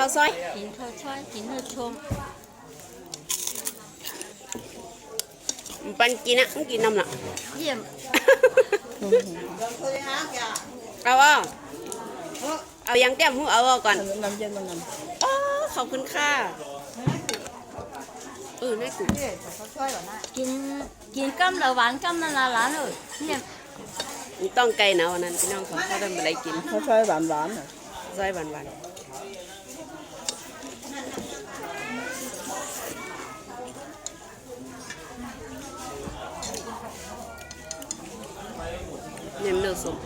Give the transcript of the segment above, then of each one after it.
ข้าวซอยกินข้าวช่อยกินเนื้อชมปันกินนะมึงกินน้ำละเยี่ยมเอาอะเอายังเต็มหูเอาเอาก่อนน้ำเย็นมันน้อ๋อขอบคุณค่ะเออแม่กูกินกินกำละหวานกำละละละเลยเยี่ยมมีต้องไก่หนาวอันนั้นพี่น้องเขาเขาทำอะไรกินำข้าวซอยหวานหวานๆน่ะซอยหวานหวาน เน้นเนื้อสม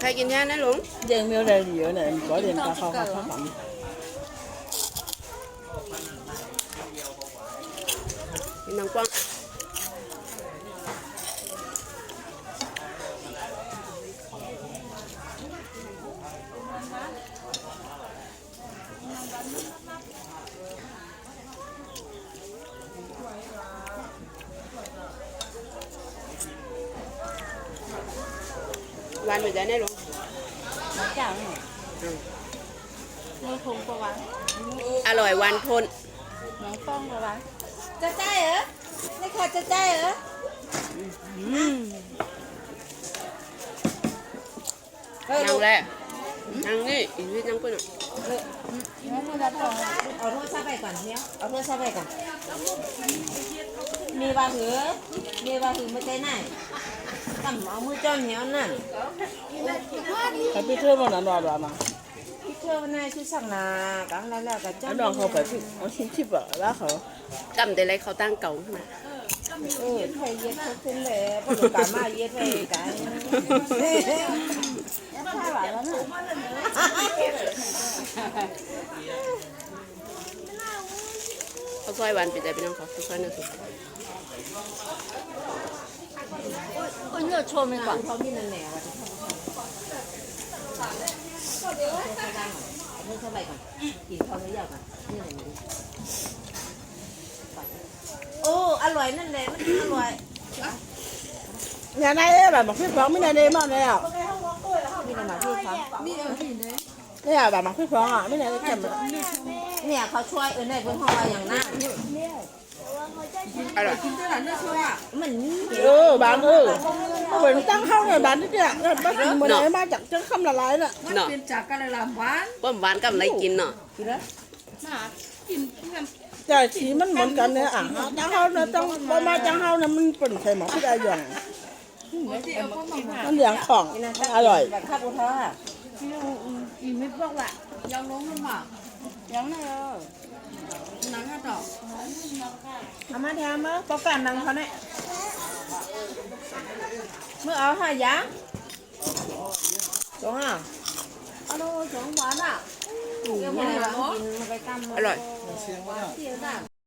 ใครกินย่านะหลวง Dân miêu đây nhiều này, có điện ta không có phát phẩm. กินน้ หวานเหมือนกันได้หลวงมาเจ้าเนี่ยเนื้อคงประวันอร่อยหวานทนน้องป้องประวันจะใจเหรอไม่ขอจะใจเหรอนั่งแรกนั่งนี่อีกนิดนั่งเพื่อนอะน้องไม่รับรองเอาโทรศัพท์ไปก่อนเนี้ยเอาโทรศัพท์ไปก่อนมีบาหือมีบาหือไม่ใจไหนตั้ม เอามือจ้อนเหนียวนั่น Phải biết thưa mà nó đòi bà mà. พี่เชื่อว่าน่าชื่อสั่งนากังแล้วแล้วก็จ้อน Nó đòi không phải thích, nó xin chip ở lá khẩu. กำแต่ไรเขาตั้งเก่าขึ้นมาเออไทยเย็ดเขาขึ้นเลยพวกหนูกามาเย็ดไปกันถ้าหวานแล้วเนี่ยเขาซอยหวานเป็นใจพี่น้องเขาซอยเนื้อสุก โอ้ยเนื้อชมดีกว่าเขามีนั่นแหละว่ะเอามือเข้าไปก่อนกินข้าวไม่ยากก่อนนี่ไหนนี่โอ้อร่อ ยนั่นแหละมันอร่อย Nhà này bà mặc phép phóng, bên này đây mà này à. มีอะไรมาพี่คะ Đây là bà mặc phép phóng à, bên này cái chầm. เนี่ยเขาช่วยเออในเพื่อนห้องว่าอย่างนั้นอร่อยมันนี่ Ừ, bán ừ. Bởi nó tăng không này bán cái kìa. Bác sĩ mà này mà chẳng chứ không là lái nè. เนาะป้อมหวานกับอะไรกินเนาะ Trời chỉ mất món cần này à. Chẳng không nó trong, bà mà chẳng không là mình vẫn phải mặc cái đai dòng. Nó liền khoảng, นี่นะอร่อยแบบข้าวบุทออะอีไม่บอกว่ายังลงลงมายังไงเออนังอะต่อเอามาแทนมั้งปอกกันนังเขาเนี่ยเมื่อเอาหายยังสองอะอร่อย สองหวานอะยังไม่ได้กินมันไปตั้มอร่อยเสียงดัง